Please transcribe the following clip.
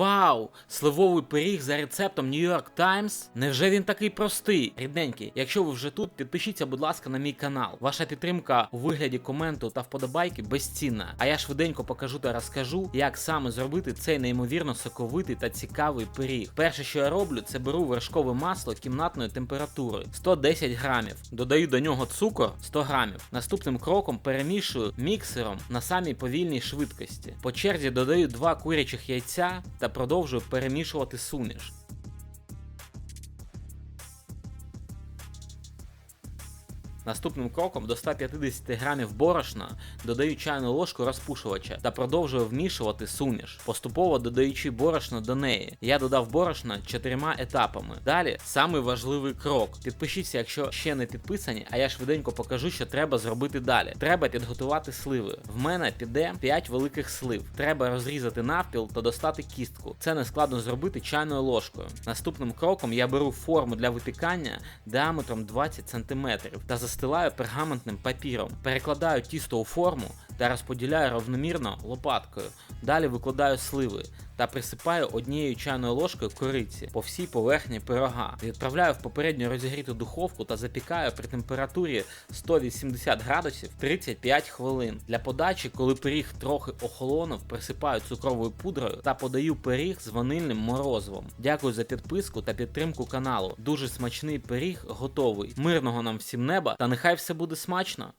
Вау! Сливовий пиріг за рецептом New York Times? Невже він такий простий? Рідненький, якщо ви вже тут, підпишіться, будь ласка, на мій канал. Ваша підтримка у вигляді коменту та вподобайки безцінна. А я швиденько покажу та розкажу, як саме зробити цей неймовірно соковитий та цікавий пиріг. Перше, що я роблю, це беру вершкове масло кімнатної температури 110 грамів. Додаю до нього цукор 100 грамів. Наступним кроком перемішую міксером на самій повільній швидкості. По черзі додаю два курячих яйця та продовжую перемішувати суміш. Наступним кроком до 150 грамів борошна додаю чайну ложку розпушувача та продовжую вмішувати суміш, поступово додаючи борошно до неї. Я додав борошна чотирма етапами. Далі самий важливий крок. Підпишіться, якщо ще не підписані, а я швиденько покажу, що треба зробити далі. Треба підготувати сливи. В мене піде 5 великих слив. Треба розрізати навпіл та достати кістку. Це не складно зробити чайною ложкою. Наступним кроком я беру форму для випікання діаметром 20 см та застилаю пергаментним папіром. Перекладаю тісто у форму та розподіляю равномірно лопаткою. Далі викладаю сливи та присипаю однією чайною ложкою кориці по всій поверхні пирога. Відправляю в попередньо розігріту духовку та запікаю при температурі 180 градусів 35 хвилин. Для подачі, коли пиріг трохи охолонув, присипаю цукровою пудрою та подаю пиріг з ванильним морозивом. Дякую за підписку та підтримку каналу. Дуже смачний пиріг готовий. Мирного нам всім неба та нехай все буде смачно!